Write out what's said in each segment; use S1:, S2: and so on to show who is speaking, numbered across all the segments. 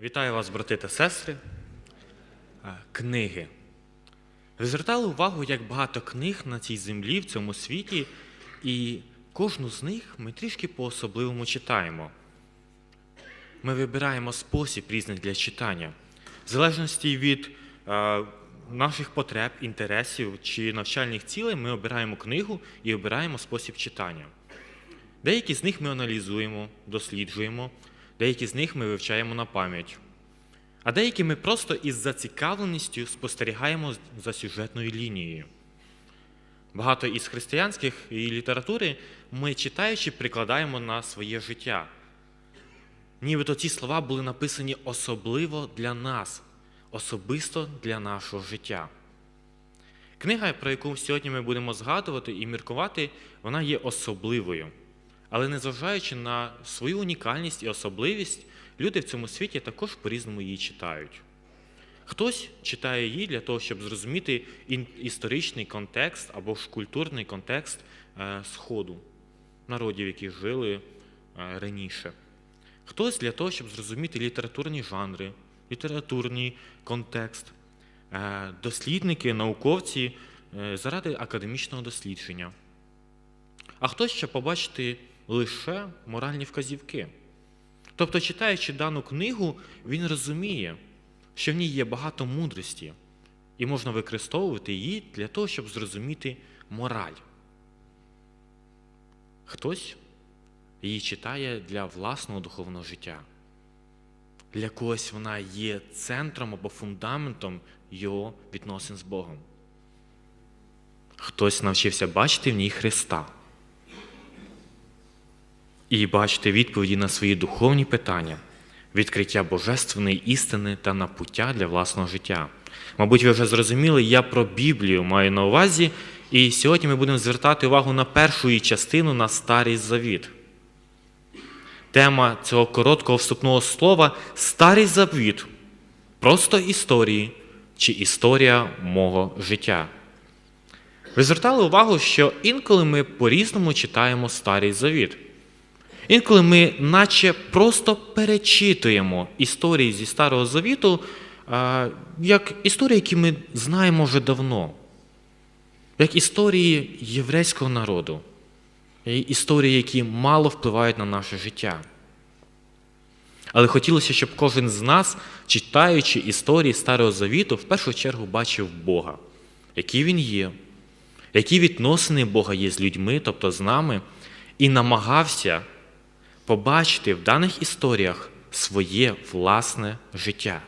S1: Вітаю вас, брати та сестри. Е, Книги. Ви звертали увагу, як багато книг на цій землі, в цьому світі, і кожну з них ми трішки по-особливому читаємо. Ми вибираємо спосіб різний для читання, в залежності від е, наших потреб, інтересів чи навчальних цілей, ми обираємо книгу і обираємо спосіб читання. Деякі з них ми аналізуємо, досліджуємо, деякі з них ми вивчаємо на пам'ять. А деякі ми просто із зацікавленістю спостерігаємо за сюжетною лінією. Багато із християнських і літератури ми читаючи прикладаємо на своє життя. Нібито ці слова були написані особливо для нас, особисто для нашого життя. Книга, про яку сьогодні ми будемо згадувати і міркувати, вона є особливою. Але незважаючи на свою унікальність і особливість, люди в цьому світі також по-різному її читають. Хтось читає її для того, щоб зрозуміти історичний контекст або ж культурний контекст е, Сходу, народів, які жили е, раніше. Хтось для того, щоб зрозуміти літературні жанри, літературний контекст, Е, дослідники, науковці заради академічного дослідження. А хтось щоб побачити лише моральні вказівки. Тобто, читаючи дану книгу, він розуміє, що в ній є багато мудрості, і можна використовувати її для того, щоб зрозуміти мораль. Хтось її читає для власного духовного життя. Для когось вона є центром або фундаментом його відносин з Богом. Хтось навчився бачити в ній Христа і бачити відповіді на свої духовні питання, відкриття божественної істини та напуття для власного життя. Мабуть, ви вже зрозуміли, я про Біблію маю на увазі, і сьогодні ми будемо звертати увагу на першу її частину на Старий Завіт. Тема цього короткого вступного слова Старий Завіт. Просто історії чи історія мого життя. Ви звертали увагу, що інколи ми по-різному читаємо Старий Завіт. Інколи ми, наче просто перечитуємо історії зі Старого Завіту, як історії, які ми знаємо вже давно, як історії єврейського народу, історії, які мало впливають на наше життя. Але хотілося, щоб кожен з нас, читаючи історії Старого Завіту, в першу чергу бачив Бога, який Він є, які відносини Бога є з людьми, тобто з нами, і намагався побачити в даних історіях своє власне життя.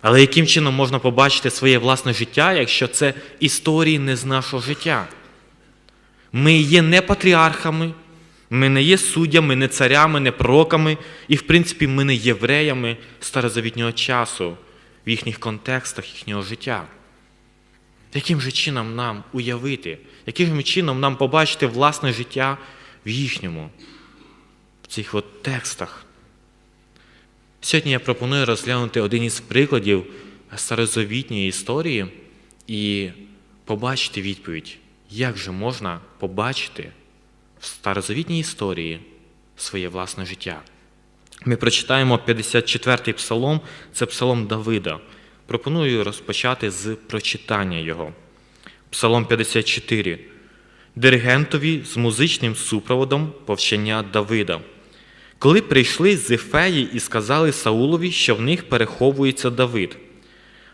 S1: Але яким чином можна побачити своє власне життя, якщо це історії не з нашого життя? Ми є не патріархами, ми не є суддями, не царями, не пророками, і, в принципі, ми не євреями старозавітнього часу в їхніх контекстах їхнього життя. Яким же чином нам уявити, яким же чином нам побачити власне життя їхньому, в цих от текстах? Сьогодні я пропоную розглянути один із прикладів старозавітньої історії і побачити відповідь, як же можна побачити в старозавітній історії своє власне життя. Ми прочитаємо 54-й псалом, це псалом Давида. Пропоную розпочати з прочитання його. Псалом 54. Диригентові з музичним супроводом повчення Давида. Коли прийшли з Ефеї і сказали Саулові, що в них переховується Давид.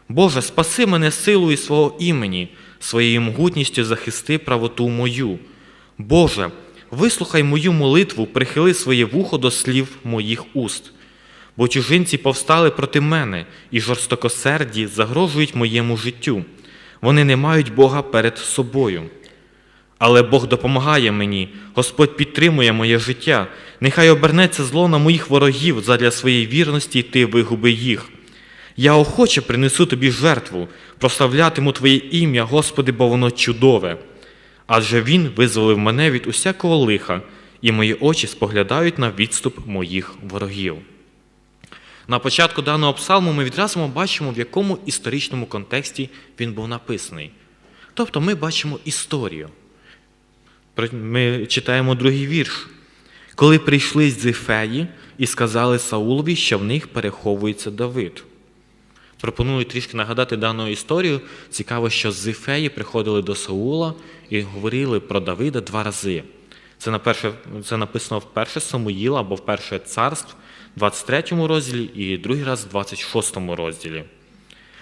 S1: Боже, спаси мене силою свого імені, своєю могутністю захисти правоту мою. Боже, вислухай мою молитву, прихили своє вухо до слів моїх уст. Бо чужинці повстали проти мене і жорстокосерді загрожують моєму життю. Вони не мають Бога перед собою. Але Бог допомагає мені, Господь підтримує моє життя. Нехай обернеться зло на моїх ворогів задля своєї вірності, і ти вигуби їх. Я охоче принесу тобі жертву, прославлятиму Твоє ім'я, Господи, бо воно чудове. Адже Він визволив мене від усякого лиха, і мої очі споглядають на відступ моїх ворогів. На початку даного псалму ми відразу бачимо, в якому історичному контексті він був написаний. Тобто ми бачимо історію. Ми читаємо другий вірш. Коли прийшли з Ефеї і сказали Саулові, що в них переховується Давид. Пропоную трішки нагадати дану історію. Цікаво, що з Ефеї приходили до Саула і говорили про Давида два рази. Це, на перше, це написано в перше Самуїла або в перше царств, 23 розділі, і другий раз в 26 розділі.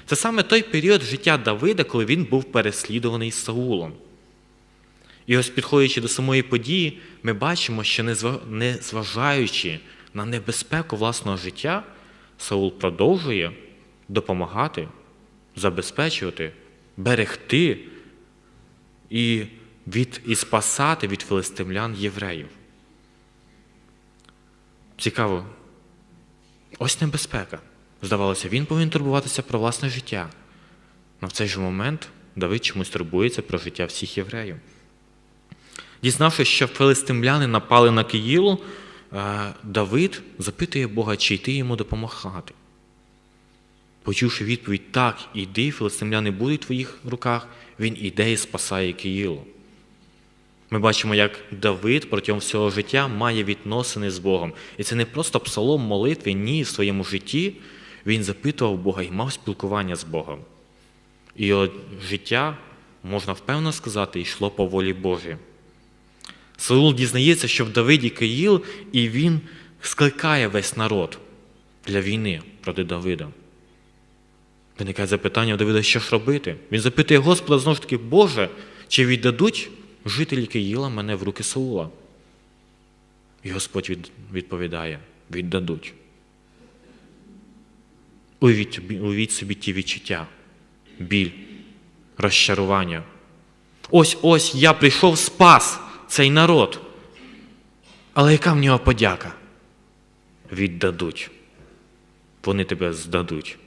S1: Це саме той період життя Давида, коли він був переслідуваний Саулом. І ось підходячи до самої події, ми бачимо, що незважаючи на небезпеку власного життя, Саул продовжує допомагати, забезпечувати, берегти і, від, і спасати від филистимлян євреїв. Цікаво. Ось небезпека. Здавалося, він повинен турбуватися про власне життя. Але в цей же момент Давид чомусь турбується про життя всіх євреїв. Дізнавшись, що филистимляни напали на Киїлу, Давид запитує Бога, чи йти йому допомагати. Почувши відповідь Так, іди, филистимляни будуть в твоїх руках, він іде і спасає Киїлу. Ми бачимо, як Давид протягом всього життя має відносини з Богом. І це не просто псалом молитви, ні, в своєму житті він запитував Бога і мав спілкування з Богом. І його життя, можна впевнено сказати, йшло по волі Божій. Саул дізнається, що в Давиді Киїл, і він скликає весь народ для війни проти Давида. Виникає запитання у Давида, що ж робити? Він запитує Господа знову ж таки, Боже, чи віддадуть жителі Киїла мене в руки Саула? І Господь відповідає: віддадуть. Уявіть, уявіть собі ті відчуття, біль, розчарування. Ось ось я прийшов спас цей народ. Але яка в нього подяка? Віддадуть. Вони тебе здадуть.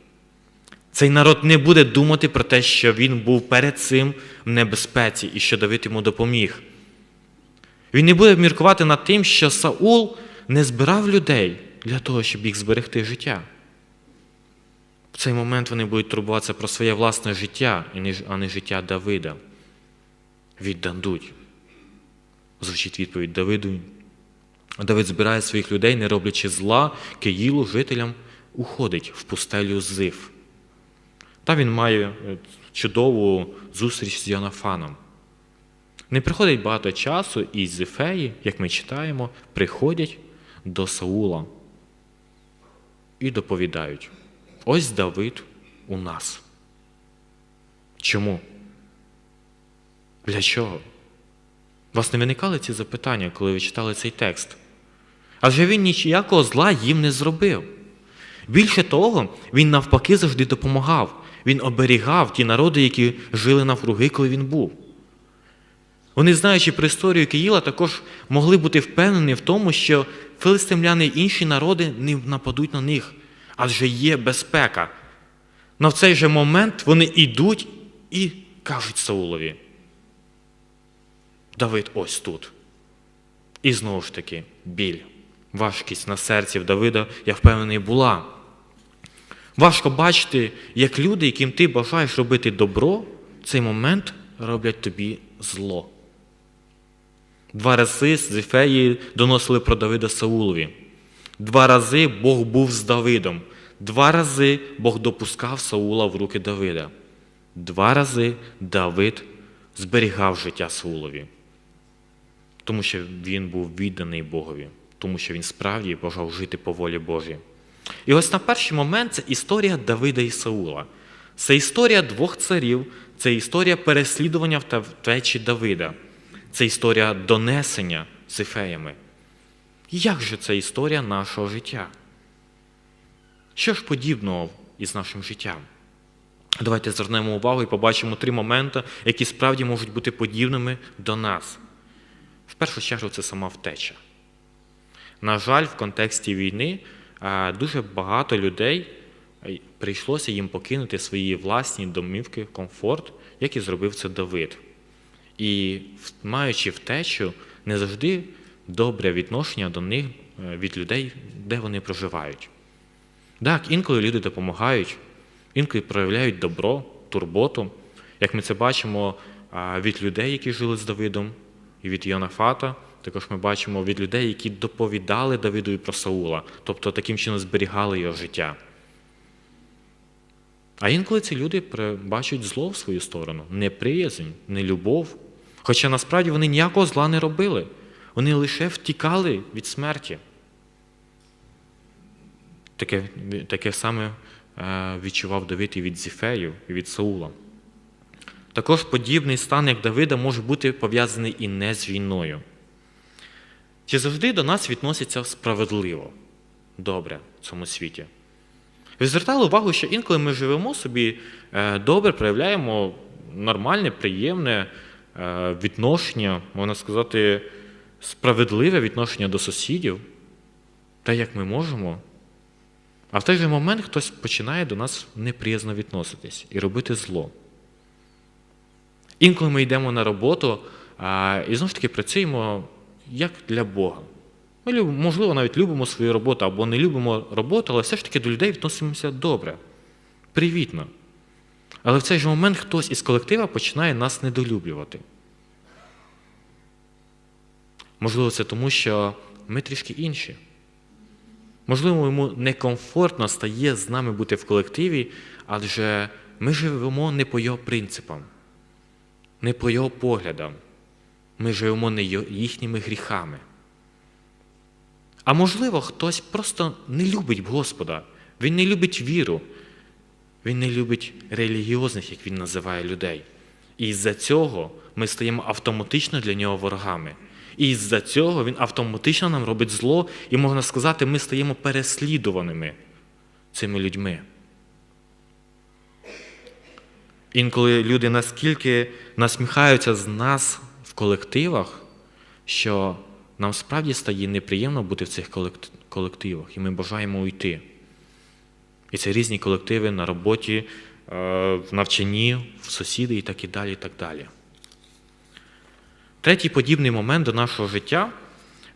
S1: Цей народ не буде думати про те, що він був перед цим в небезпеці і що Давид йому допоміг. Він не буде міркувати над тим, що Саул не збирав людей для того, щоб їх зберегти життя. В цей момент вони будуть турбуватися про своє власне життя, а не життя Давида. Віддадуть. Звучить відповідь Давиду. Давид збирає своїх людей, не роблячи зла, Киїлу, жителям, уходить в пустелю Зив. Та він має чудову зустріч з Йонафаном. Не приходить багато часу, і з Ефеї, як ми читаємо, приходять до Саула і доповідають: ось Давид у нас. Чому? Для чого? У вас не виникали ці запитання, коли ви читали цей текст? Адже він ніякого зла їм не зробив. Більше того, він навпаки завжди допомагав. Він оберігав ті народи, які жили навкруги, коли він був. Вони, знаючи про історію Киїла, також могли бути впевнені в тому, що филистимляни і інші народи не нападуть на них, адже є безпека. Но в цей же момент вони йдуть і кажуть Саулові. Давид ось тут. І знову ж таки, біль, важкість на серці в Давида, я впевнений, була. Важко бачити, як люди, яким ти бажаєш робити добро, в цей момент роблять тобі зло. Два рази з Ефеї доносили про Давида Саулові. Два рази Бог був з Давидом. Два рази Бог допускав Саула в руки Давида. Два рази Давид зберігав життя Саулові тому що він був відданий Богові, тому що він справді бажав жити по волі Божій. І ось на перший момент це історія Давида і Саула. Це історія двох царів, це історія переслідування в втечі Давида, це історія донесення з ефеями. Як же це історія нашого життя? Що ж подібного із нашим життям? Давайте звернемо увагу і побачимо три моменти, які справді можуть бути подібними до нас. В першу чергу це сама втеча. На жаль, в контексті війни дуже багато людей прийшлося їм покинути свої власні домівки, комфорт, як і зробив це Давид. І, маючи втечу, не завжди добре відношення до них е, від людей, де вони проживають. Так, інколи люди допомагають, інколи проявляють добро, турботу, як ми це бачимо від людей, які жили з Давидом, і від Йонафата, також ми бачимо від людей, які доповідали Давидові про Саула, тобто таким чином зберігали його життя. А інколи ці люди бачать зло в свою сторону, неприязнь, нелюбов. Хоча насправді вони ніякого зла не робили, вони лише втікали від смерті. Таке, таке саме е, відчував Давид і від Зіфею, і від Саула. Також подібний стан, як Давида, може бути пов'язаний і не з війною. Чи завжди до нас відносяться справедливо, добре в цьому світі? Ви звертали увагу, що інколи ми живемо собі е, добре, проявляємо нормальне, приємне е, відношення, можна сказати, справедливе відношення до сусідів, те, як ми можемо. А в той же момент хтось починає до нас неприязно відноситись і робити зло. Інколи ми йдемо на роботу і знову ж таки працюємо як для Бога. Ми, можливо, навіть любимо свою роботу або не любимо роботу, але все ж таки до людей відносимося добре, привітно. Але в цей же момент хтось із колектива починає нас недолюблювати. Можливо, це тому, що ми трішки інші. Можливо, йому некомфортно стає з нами бути в колективі, адже ми живемо не по його принципам, не по його поглядам. Ми живемо не їхніми гріхами. А можливо, хтось просто не любить Господа, він не любить віру, він не любить релігіозних, як він називає людей. І із-за цього ми стаємо автоматично для нього ворогами. І із-за цього він автоматично нам робить зло, і можна сказати, ми стаємо переслідуваними цими людьми. Інколи люди наскільки насміхаються з нас в колективах, що нам справді стає неприємно бути в цих колективах, і ми бажаємо уйти. І це різні колективи на роботі, е, в навчанні, в сусіди і так і далі. і так далі. Третій подібний момент до нашого життя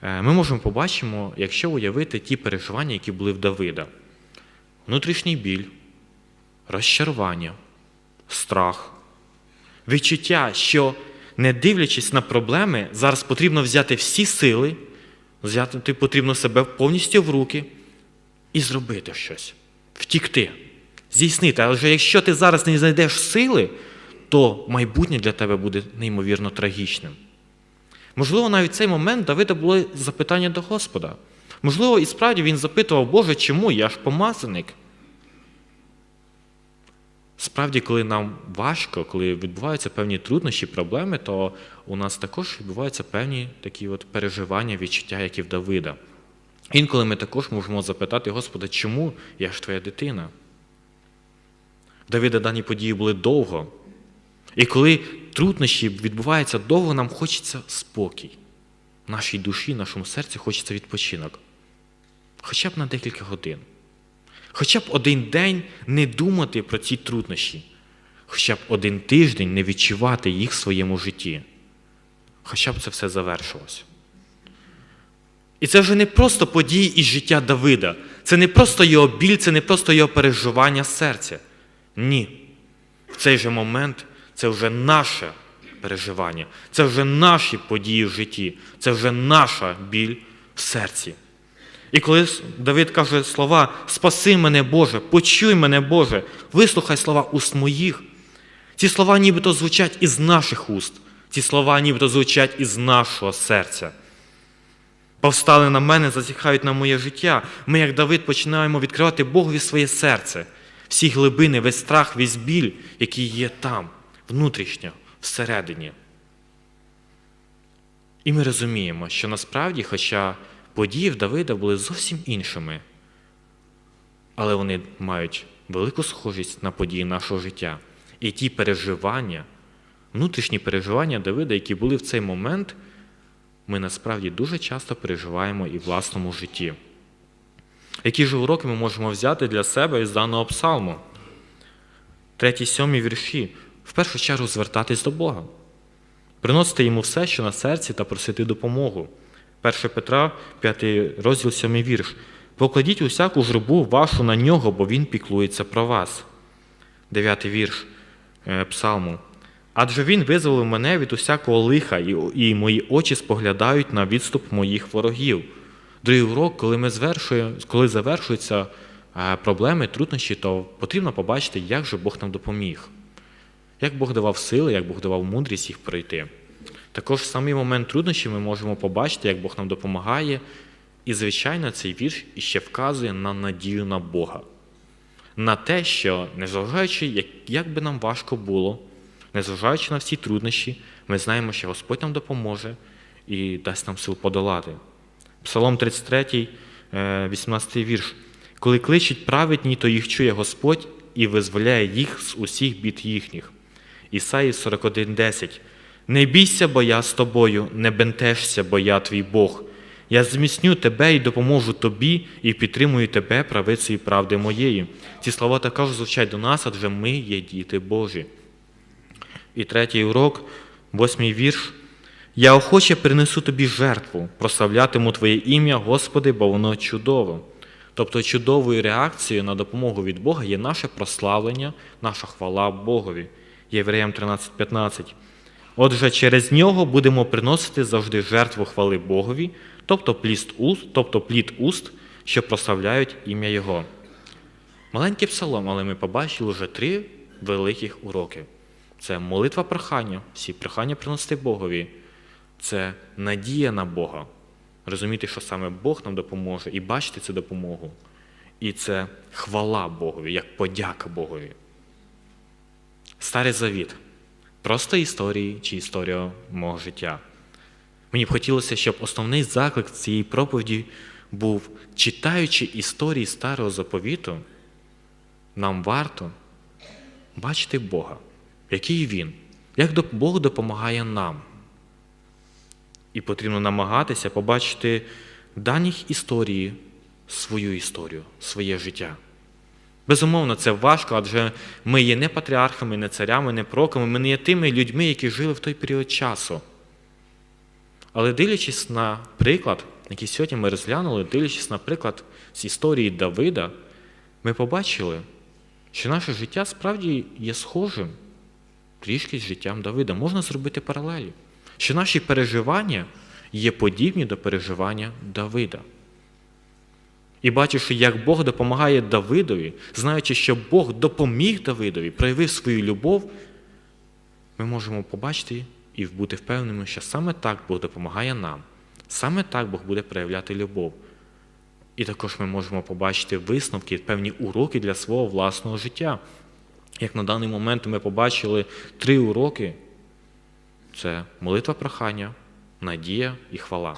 S1: е, ми можемо побачимо, якщо уявити ті переживання, які були в Давида: внутрішній біль, розчарування, страх, відчуття, що, не дивлячись на проблеми, зараз потрібно взяти всі сили, взяти потрібно себе повністю в руки і зробити щось, втікти, здійснити. Але якщо ти зараз не знайдеш сили, то майбутнє для тебе буде неймовірно трагічним. Можливо, навіть цей момент Давида було запитання до Господа. Можливо, і справді він запитував, Боже, чому я ж помазаник? Справді, коли нам важко, коли відбуваються певні труднощі, проблеми, то у нас також відбуваються певні такі от переживання, відчуття, як і в Давида. Інколи ми також можемо запитати Господа, чому я ж твоя дитина? В Давида дані події були довго. І коли труднощі відбуваються довго, нам хочеться спокій. Нашій душі, нашому серці хочеться відпочинок. Хоча б на декілька годин. Хоча б один день не думати про ці труднощі, хоча б один тиждень не відчувати їх в своєму житті. Хоча б це все завершилось. І це вже не просто події із життя Давида, це не просто його біль, це не просто його переживання серця. Ні. В цей же момент це вже наше переживання, це вже наші події в житті, це вже наша біль в серці. І коли Давид каже слова Спаси мене, Боже, почуй мене, Боже, вислухай слова уст моїх. Ці слова нібито звучать із наших уст, ці слова нібито звучать із нашого серця. Повстали на мене, зазіхають на моє життя. Ми, як Давид, починаємо відкривати Богові своє серце, всі глибини, весь страх, весь біль, який є там, внутрішньо, всередині. І ми розуміємо, що насправді, хоча події в Давида були зовсім іншими, але вони мають велику схожість на події нашого життя. І ті переживання, внутрішні переживання Давида, які були в цей момент, ми насправді дуже часто переживаємо і в власному житті. Які ж уроки ми можемо взяти для себе із даного псалму? Треті, сьомі вірші. В першу чергу звертатись до Бога, приносити йому все, що на серці, та просити допомогу. 1 Петра, 5 розділ 7 вірш. Покладіть усяку журбу вашу на нього, бо він піклується про вас. 9 вірш е, Псалму. Адже він визволив мене від усякого лиха, і, мої очі споглядають на відступ моїх ворогів. Другий урок, коли ми коли завершуються е, проблеми, труднощі, то потрібно побачити, як же Бог нам допоміг, як Бог давав сили, як Бог давав мудрість їх пройти. Також в самий момент труднощів ми можемо побачити, як Бог нам допомагає. І, звичайно, цей вірш іще вказує на надію на Бога, на те, що, незважаючи, як, як би нам важко було, незважаючи на всі труднощі, ми знаємо, що Господь нам допоможе і дасть нам сил подолати. Псалом 33, е, 18 вірш. Коли кличуть праведні, то їх чує Господь і визволяє їх з усіх бід їхніх. Ісаї 41:10. Не бійся, бо я з тобою, не бентежся, бо я твій Бог. Я зміцню тебе і допоможу тобі, і підтримую тебе правицею правди моєї. Ці слова також звучать до нас, адже ми є діти Божі. І третій урок, восьмий вірш. Я охоче принесу тобі жертву, прославлятиму Твоє ім'я, Господи, бо воно чудово. Тобто чудовою реакцією на допомогу від Бога є наше прославлення, наша хвала Богові. Євреям 13:15. Отже, через нього будемо приносити завжди жертву хвали Богові, тобто плід уст, тобто плід уст, що прославляють ім'я Його. Маленький псалом, але ми побачили вже три великих уроки. Це молитва прохання, всі прохання приносити Богові. Це надія на Бога. Розуміти, що саме Бог нам допоможе, і бачити цю допомогу. І це хвала Богові, як подяка Богові. Старий завіт. Просто історії чи історія мого життя. Мені б хотілося, щоб основний заклик цієї проповіді був, читаючи історії старого заповіту, нам варто бачити Бога, який Він, як Бог допомагає нам. І потрібно намагатися побачити в даних історії свою історію, своє життя. Безумовно, це важко, адже ми є не патріархами, не царями, не пророками, ми не є тими людьми, які жили в той період часу. Але дивлячись на приклад, який сьогодні ми розглянули, дивлячись на приклад з історії Давида, ми побачили, що наше життя справді є схожим трішки з життям Давида. Можна зробити паралелі, що наші переживання є подібні до переживання Давида. І бачивши, як Бог допомагає Давидові, знаючи, що Бог допоміг Давидові, проявив свою любов, ми можемо побачити і бути впевненими, що саме так Бог допомагає нам, саме так Бог буде проявляти любов. І також ми можемо побачити висновки, певні уроки для свого власного життя. Як на даний момент ми побачили три уроки: це молитва прохання, надія і хвала.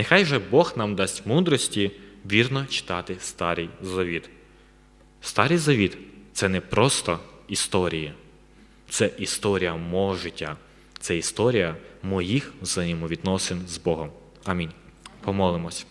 S1: Нехай же Бог нам дасть мудрості вірно читати Старий Завіт. Старий Завіт це не просто історії, це історія мого життя, це історія моїх взаємовідносин з Богом. Амінь. Помолимось.